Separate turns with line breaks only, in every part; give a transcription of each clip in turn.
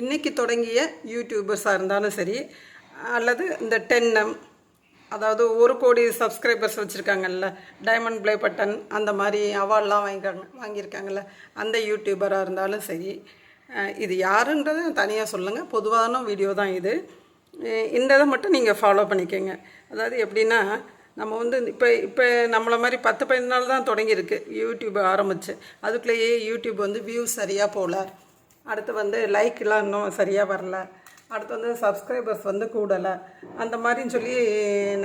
இன்றைக்கி தொடங்கிய யூடியூபர்ஸாக இருந்தாலும் சரி அல்லது இந்த டென்னம் அதாவது ஒரு கோடி சப்ஸ்கிரைபர்ஸ் வச்சுருக்காங்கல்ல டைமண்ட் ப்ளே பட்டன் அந்த மாதிரி அவார்ட்லாம் வாங்கிக்காங்க வாங்கியிருக்காங்கல்ல அந்த யூடியூபராக இருந்தாலும் சரி இது யாருன்றதை தனியாக சொல்லுங்கள் பொதுவான வீடியோ தான் இது. இந்த இதை மட்டும் நீங்கள் ஃபாலோ பண்ணிக்கோங்க. அதாவது எப்படின்னா நம்ம வந்து இப்போ இப்போ நம்மளை மாதிரி பத்து பதினாலு தான் தொடங்கியிருக்கு. யூடியூப் ஆரம்பித்து அதுக்குள்ளேயே யூடியூப் வந்து வியூஸ் சரியாக போகல. அடுத்து வந்து லைக்கெலாம் இன்னும் சரியாக வரல. அடுத்து வந்து சப்ஸ்கிரைபர்ஸ் வந்து கூடலை. அந்த மாதிரின்னு சொல்லி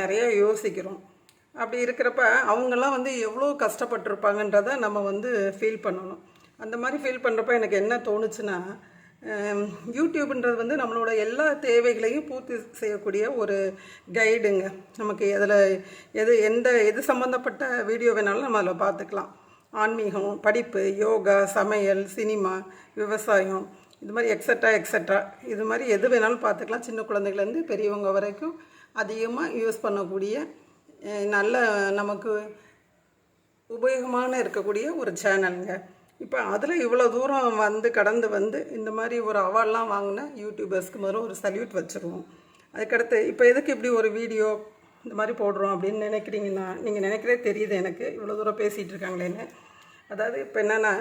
நிறைய யோசிக்கிறோம். அப்படி இருக்கிறப்ப அவங்கெல்லாம் வந்து எவ்வளோ கஷ்டப்பட்டிருப்பாங்கன்றத நம்ம வந்து ஃபீல் பண்ணணும். அந்த மாதிரி ஃபீல் பண்ணுறப்ப எனக்கு என்ன தோணுச்சுன்னா யூடியூப்ன்றது வந்து நம்மளோட எல்லா தேவைகளையும் பூர்த்தி செய்யக்கூடிய ஒரு கைடுங்க நமக்கு அதில் எது எந்த எது சம்மந்தப்பட்ட வீடியோ வேணாலும் நம்ம அதில் பார்த்துக்கலாம். ஆன்மீகம் படிப்பு யோகா சமையல் சினிமா விவசாயம் இது மாதிரி எக்ஸட்ரா எக்ஸட்ரா இது மாதிரி எது வேணாலும் பார்த்துக்கலாம். சின்ன குழந்தைகள்லேருந்து பெரியவங்க வரைக்கும் அதிகமாக யூஸ் பண்ணக்கூடிய நல்ல நமக்கு உபயோகமான இருக்கக்கூடிய ஒரு சேனலுங்க இப்போ அதில் இவ்வளோ தூரம் வந்து கடந்து வந்து இந்த மாதிரி ஒரு அவார்ட்லாம் வாங்கின யூடியூபர்ஸ்க்கு முதல்ல ஒரு சல்யூட் வச்சுருவோம். அதுக்கடுத்து இப்போ எதுக்கு இப்படி ஒரு வீடியோ இந்த மாதிரி போடுறோம் அப்படின்னு நினைக்கிறீங்கன்னா நீங்கள் நினைக்கிறதே தெரியுது எனக்கு. இவ்வளோ தூரம் பேசிகிட்டு இருக்காங்களேன்னு. அதாவது இப்போ என்னென்னா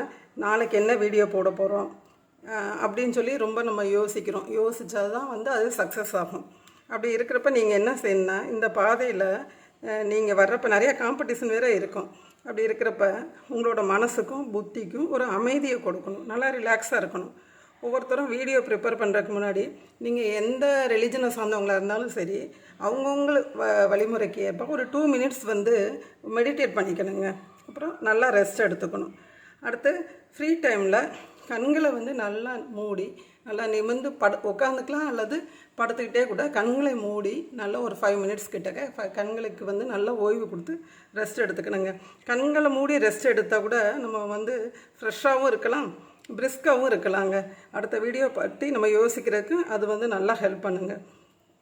நாளைக்கு என்ன வீடியோ போட போகிறோம் அப்படின்னு சொல்லி ரொம்ப நம்ம யோசிக்கிறோம். யோசித்தா தான் வந்து அது சக்ஸஸ் ஆகும். அப்படி இருக்கிறப்ப நீங்கள் என்ன செய்யணும்னா இந்த பாதையில் நீங்கள் வர்றப்ப நிறையா காம்படிஷன் வேறு இருக்கும். அப்படி இருக்கிறப்ப உங்களோட மனசுக்கும் புத்திக்கும் ஒரு அமைதியை கொடுக்கணும். நல்லா ரிலாக்ஸாக இருக்கணும். ஒவ்வொருத்தரும் வீடியோ ப்ரிப்பேர் பண்ணுறதுக்கு முன்னாடி நீங்கள் எந்த ரிலிஜனை சார்ந்தவங்களாக இருந்தாலும் சரி அவங்கவுங்கள வ வழிமுறைக்கு ஏற்ப ஒரு டூ மினிட்ஸ் வந்து மெடிடேட் பண்ணிக்கணுங்க. அப்புறம் நல்லா ரெஸ்ட் எடுத்துக்கணும். அடுத்து ஃப்ரீ டைமில் கண்களை வந்து நல்லா மூடி நல்லா நிமிர்ந்து படு உட்காந்துக்கலாம் அல்லது படுத்துக்கிட்டே கூட கண்களை மூடி நல்லா ஒரு ஃபைவ் மினிட்ஸ் கிட்டக்க ஃப- கண்களுக்கு வந்து நல்லா ஓய்வு கொடுத்து ரெஸ்ட் எடுத்துக்கணுங்க. கண்களை மூடி ரெஸ்ட் எடுத்தால் கூட நம்ம வந்து ஃப்ரெஷ்ஷாகவும் இருக்கலாம். பிரிஸ்காகவும் இருக்கலாங்க. அடுத்த வீடியோ பற்றி நம்ம யோசிக்கிறதுக்கு அது வந்து நல்லா ஹெல்ப் பண்ணுங்க.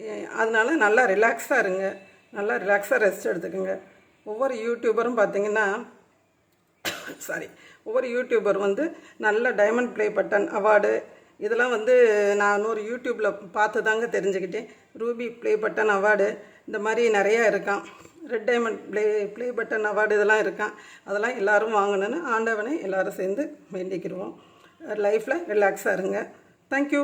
ஏ- அதனால நல்லா ரிலாக்ஸாக இருங்க. நல்லா ரிலாக்ஸாக ரெஸ்ட் எடுத்துக்கோங்க. ஒவ்வொரு யூடியூபரும் பார்த்தீங்கன்னா சாரி ஒவ்வொரு யூடியூபர் வந்து நல்ல டைமண்ட் ப்ளே பட்டன் அவார்டு இதெல்லாம் வந்து நான் ஒரு யூடியூப்பில் பார்த்து தாங்க தெரிஞ்சுக்கிட்டேன். ரூபி ப்ளே பட்டன் அவார்டு இந்த மாதிரி நிறையா இருக்கான் red diamond play play button award இதெல்லாம் இருக்கான். அதெல்லாம் எல்லாரும் வாங்கணும்னு ஆண்டவனை எல்லோரும் சேர்ந்து வேண்டிக்கிடுவோம் லைஃப்பில் ரிலாக்ஸாக இருங்க. தேங்க்யூ